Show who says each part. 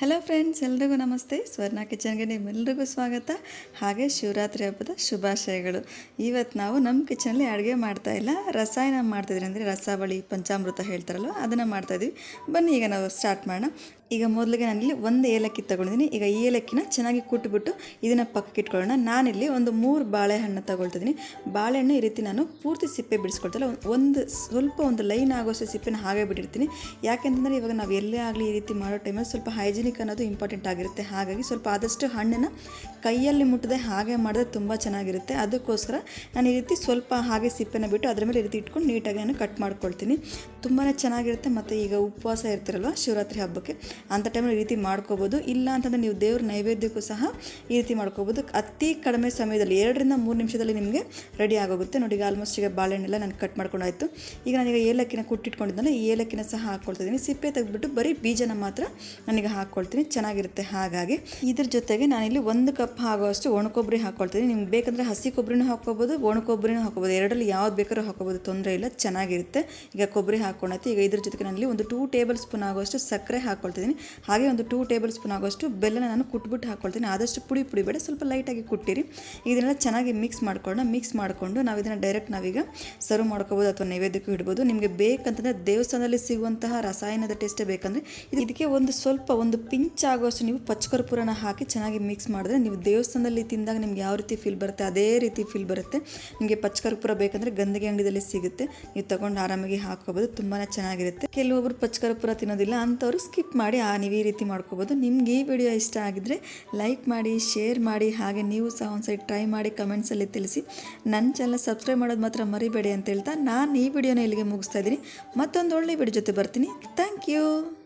Speaker 1: Hello friends ಎಲ್ರಿಗೂ ನಮಸ್ತೆ. ಸ್ವರ್ಣ ಕಿಚನ್ಗೆ ನಿಮ್ಮೆಲ್ರಿಗೂ ಸ್ವಾಗತ. ಹಾಗೆ ಶಿವರಾತ್ರಿ ಹಬ್ಬದ ಶುಭಾಶಯಗಳು. ಇವತ್ತು ನಾವು ನಮ್ಮ ಕಿಚನಲ್ಲಿ ಅಡುಗೆ ಮಾಡ್ತಾ ಇಲ್ಲ. ರಸಾಯನ ಮಾಡ್ತಿದ್ರೆ ಅಂದರೆ ರಸಾವಳಿ, ಪಂಚಾಮೃತ ಹೇಳ್ತಾರಲ್ವ, ಅದನ್ನು ಮಾಡ್ತಾಯಿದ್ವಿ ಬನ್ನಿ ಈಗ ನಾವು ಸ್ಟಾರ್ಟ್ ಮಾಡೋಣ. ಈಗ ಮೊದಲಿಗೆ ನಾನಿಲ್ಲಿ ಒಂದು ಏಲಕ್ಕಿ ತೊಗೊಂಡಿದ್ದೀನಿ. ಈಗ ಈ ಏಲಕ್ಕಿನ ಚೆನ್ನಾಗಿ ಕುಟ್ಬಿಟ್ಟು ಇದನ್ನು ಪಕ್ಕಕ್ಕೆ ಇಟ್ಕೊಳ್ಳೋಣ. ನಾನಿಲ್ಲಿ ಒಂದು ಮೂರು ಬಾಳೆಹಣ್ಣು ತಗೊಳ್ತಿದ್ದೀನಿ. ಬಾಳೆಹಣ್ಣು ಈ ರೀತಿ ನಾನು ಪೂರ್ತಿ ಸಿಪ್ಪೆ ಬಿಡಿಸ್ಕೊಳ್ತಲ್ಲ, ಒಂದು ಸ್ವಲ್ಪ ಒಂದು ಲೈನ್ ಆಗೋಷ್ಟು ಸಿಪ್ಪೆನ ಹಾಗೆ ಬಿಟ್ಟಿರ್ತೀನಿ. ಯಾಕೆಂತಂದರೆ ಇವಾಗ ನಾವು ಎಲ್ಲೇ ಆಗಲಿ ಈ ರೀತಿ ಮಾಡೋ ಟೈಮಲ್ಲಿ ಸ್ವಲ್ಪ ಹೈಜಿನಿಕ್ ಅನ್ನೋದು ಇಂಪಾರ್ಟೆಂಟ್ ಆಗಿರುತ್ತೆ. ಹಾಗಾಗಿ ಸ್ವಲ್ಪ ಆದಷ್ಟು ಹಣ್ಣನ್ನು ಕೈಯಲ್ಲಿ ಮುಟ್ಟದೆ, ಹಾಗೆ ಮಾಡಿದ್ರೆ ತುಂಬ ಚೆನ್ನಾಗಿರುತ್ತೆ. ಅದಕ್ಕೋಸ್ಕರ ನಾನು ಈ ರೀತಿ ಸ್ವಲ್ಪ ಹಾಗೆ ಸಿಪ್ಪೆನ ಬಿಟ್ಟು ಅದರ ಮೇಲೆ ಈ ರೀತಿ ಇಟ್ಕೊಂಡು ನೀಟಾಗಿ ನಾನು ಕಟ್ ಮಾಡ್ಕೊಳ್ತೀನಿ. ತುಂಬಾ ಚೆನ್ನಾಗಿರುತ್ತೆ ಮತ್ತು ಈಗ ಉಪವಾಸ ಇರ್ತಿರಲ್ವ, ಶಿವರಾತ್ರಿ ಹಬ್ಬಕ್ಕೆ ಅಂಥ ಟೈಮಲ್ಲಿ ಈ ರೀತಿ ಮಾಡ್ಕೋಬೋದು. ಇಲ್ಲ ಅಂತಂದರೆ ನೀವು ದೇವ್ರ ನೈವೇದ್ಯಕ್ಕೂ ಸಹ ಈ ರೀತಿ ಮಾಡ್ಕೋಬೋದು. ಅತಿ ಕಡಿಮೆ ಸಮಯದಲ್ಲಿ, ಎರಡರಿಂದ ಮೂರು ನಿಮಿಷದಲ್ಲಿ ನಿಮಗೆ ರೆಡಿ ಆಗೋಗುತ್ತೆ. ನೋಡಿ, ಈಗ ಆಲ್ಮೋಸ್ಟ್ ಈಗ ಬಾಳೆಹಣ್ಣೆಲ್ಲ ನಾನು ಕಟ್ ಮಾಡ್ಕೊಂಡಾಯ್ತು. ಈಗ ನಾನೀಗ ಏಲಕ್ಕಿನ ಕುಟ್ಟಿಟ್ಕೊಂಡಿದ್ದಲ್ಲ ಈ ಏಲಕ್ಕಿನ ಸಹ ಹಾಕ್ಕೊಳ್ತಿದ್ದೀನಿ ಸಿಪ್ಪೆ ತೆಗೆದ್ಬಿಟ್ಟು ಬರೀ ಬೀಜನ ಮಾತ್ರ ನಾನೀಗ ಹಾಕ್ಕೊಳ್ತೀನಿ ಚೆನ್ನಾಗಿರುತ್ತೆ. ಹಾಗಾಗಿ ಇದ್ರ ಜೊತೆಗೆ ನಾನಿಲ್ಲಿ ಒಂದು ಕಪ್ ಆಗೋಷ್ಟು ಒಣ ಕೊಬ್ಬರಿ ಹಾಕ್ಕೊಳ್ತೀನಿ ನಿಮ್ಗೆ ಬೇಕಂದರೆ ಹಸಿ ಕೊಬ್ಬರಿನೂ ಹಾಕ್ಕೋಬೋದು, ಒಣ ಕೊಬ್ಬರಿನೂ ಹಾಕ್ಕೋಬೋದು. ಎರಡರಲ್ಲಿ ಯಾವ್ದು ಬೇಕಾದ್ರೂ ಹಾಕ್ಕೋಬೋದು. ತೊಂದರೆ ಇಲ್ಲ. ಚೆನ್ನಾಗಿರುತ್ತೆ. ಈಗ ಕೊಬ್ಬರಿ ಹಾಕ್ಕೊಂಡೈತಿ ಈಗ ಇದ್ರ ಜೊತೆಗೆ ನಾನಿಲ್ಲಿ ಒಂದು ಟೂ ಟೇಬಲ್ ಸ್ಪೂನ್ ಆಗೋಷ್ಟು ಸಕ್ಕರೆ ಹಾಕ್ಕೊಳ್ತಿದ್ದೀನಿ ಹಾಗೆ ಒಂದು ಟೂ ಟೇಬಲ್ ಸ್ಪೂನ್ ಆಗೋಷ್ಟು ಬೆಲ್ಲನ ನಾನು ಕುಟ್ಬಿಟ್ಟು ಹಾಕ್ಕೊಳ್ತೀನಿ ಆದಷ್ಟು ಪುಡಿ ಪುಡಿ ಬೇಡ. ಸ್ವಲ್ಪ ಲೈಟಾಗಿ ಕುಟ್ಟಿರಿ. ಇದನ್ನೆಲ್ಲ ಚೆನ್ನಾಗಿ ಮಿಕ್ಸ್ ಮಾಡ್ಕೊಳ್ಳೋಣ. ಮಿಕ್ಸ್ ಮಾಡಿಕೊಂಡು ನಾವು ಇದನ್ನು ಡೈರೆಕ್ಟ್ ನಾವೀಗ ಸರ್ವ್ ಮಾಡ್ಕೋಬೋದು ಅಥವಾ ನೈವೇದ್ಯಕ್ಕೂ ಇಡ್ಬೋದು. ನಿಮಗೆ ಬೇಕಂತಂದರೆ ದೇವಸ್ಥಾನದಲ್ಲಿ ಸಿಗುವಂತಹ ರಸಾಯನದ ಟೇಸ್ಟೇ ಬೇಕಂದರೆ ಇದಕ್ಕೆ ಒಂದು ಸ್ವಲ್ಪ ಒಂದು ಪಿಂಚ್ ಆಗೋಷ್ಟು ನೀವು ಪಚ್ಚಕರ್ಪೂರನ ಹಾಕಿ ಚೆನ್ನಾಗಿ ಮಿಕ್ಸ್ ಮಾಡಿದ್ರೆ ನೀವು ದೇವಸ್ಥಾನದಲ್ಲಿ ತಿಂದಾಗ ನಿಮ್ಗೆ ಯಾವ ರೀತಿ ಫೀಲ್ ಬರುತ್ತೆ, ಅದೇ ರೀತಿ ಫೀಲ್ ಬರುತ್ತೆ. ನಿಮಗೆ ಪಚ್ಚಕರ್ಪೂರ ಬೇಕಂದರೆ ಗಂದಿಗೆ ಅಂಗಡಿಯಲ್ಲಿ ಸಿಗುತ್ತೆ. ನೀವು ತಗೊಂಡು ಆರಾಮಾಗಿ ಹಾಕೋಬೋದು ತುಂಬಾ ಚೆನ್ನಾಗಿರುತ್ತೆ. ಕೆಲವೊಬ್ರು ಪಚ್ಚಕರ್ಪೂರ ತಿನ್ನೋದಿಲ್ಲ ಅಂಥವ್ರು ಸ್ಕಿಪ್ ಮಾಡಿ, ಆ, ನೀವು ಈ ರೀತಿ ಮಾಡ್ಕೋಬೋದು. ನಿಮ್ಗೆ ಈ ವಿಡಿಯೋ ಇಷ್ಟ ಆಗಿದ್ರೆ ಲೈಕ್ ಮಾಡಿ ಶೇರ್ ಮಾಡಿ, ಹಾಗೆ ನೀವು ಸಹ ಒಂದು ಸೈಡ್ ಟ್ರೈ ಮಾಡಿ ಕಮೆಂಟ್ಸಲ್ಲಿ ತಿಳಿಸಿ. ನನ್ನ ಚಾನಲ್ ಸಬ್ಸ್ಕ್ರೈಬ್ ಮಾಡೋದು ಮಾತ್ರ ಮರಿಬೇಡಿ ಅಂತ ಹೇಳ್ತಾ ನಾನು ಈ ವಿಡಿಯೋನ ಇಲ್ಲಿಗೆ ಮುಗಿಸ್ತಾ ಇದ್ದೀನಿ. ಮತ್ತೊಂದು ಒಳ್ಳೆ ವಿಡಿಯೋ ಜೊತೆ ಬರ್ತೀನಿ. Thank you